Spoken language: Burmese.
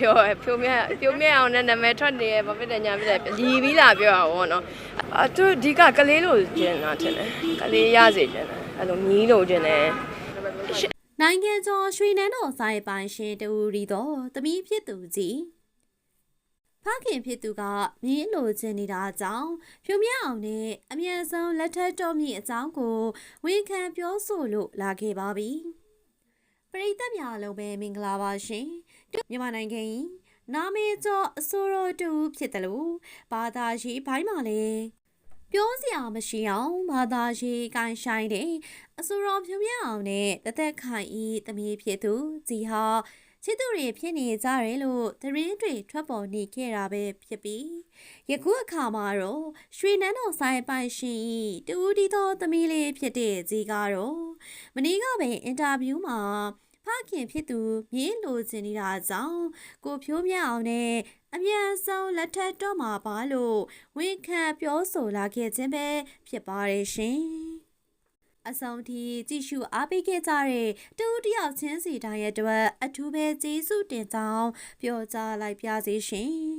ပြောရဖြိုးမြက်ဖြိုးမြက်အောင်နဲ့နာမည်ထွက်နေရဘာဖြစ်တယ်ညာဖြစ်တယ်လီပြီးလာပြောတာဘောနော်အသူဒီကကလေးလို့ကျင်တာထင်တယ်ကလေးရစေကျင်တယ်အဲ့လိုမြီးလို့ကျင်တယ်နိုင်ငံကျော်ရွှေနန်းတော်ဆိုင်ပိုင်ရှင်တူရီတော်သမီးဖြစ်သူကြီးဖခင်ဖြစ်သူကမြင်းလိုချင်နေတာကြောင့်ဖြိုမြအောင်နဲ့အမြန်ဆုံးလက်ထက်တော်မြင့်အကြောင်းကိုဝန်ခံပြောဆိုလို့လာခဲ့ပါပြီပရိသတ်များလုံးပဲမင်္ဂလာပါရှင် မြန်မာနိုင်ငံ၏နာမည်ကျော်အစိုးရတူဖြစ်တယ်လို့ဘာသာရှိဘိုင်းမှာလည်းပြောစရာမရှိအောင်ဘာသာရှိကိုင်းဆိုင်တဲ့အစိုးရဖြိုမြအောင်နဲ့တသက်ခိုင်ဤသမီးဖြစ်သူဇီဟာချစ်သူတွေဖြစ်နေကြတယ်လို့သတင်းတွေထွက်ပေါ်နေခဲ့တာပဲဖြစ်ပြီးယခုအခါမှာတော့ရွှေနန်းတော်ဆိုင်ပိုင်ရှင်ဤတူဒီသောသမီးလေးဖြစ်တဲ့ဇီကတော့မနေ့ကပဲအင်တာဗျူးမှာဖ ခင်ဖြစ်သူမြင်းလိုချင်နေတာကြောင့်ကိုဖြိုးမြအောင်နဲ့အမြန်ဆုံးလက်ထက်တော့မှာပါလို့ဝန်ခံပြောဆိုလာခဲ့ခြင်းပဲဖြစ်ပါတယ်ရှင်။အဆုံးထိကြည့်ရှုအားပေးခဲ့ကြတဲ့တူတယောက်ချင်းစီတိုင်းရဲ့အတွက်အထူးပဲကျေးဇူးတင်ကြောင်းပြောကြားလိုက်ပါစေရှင်။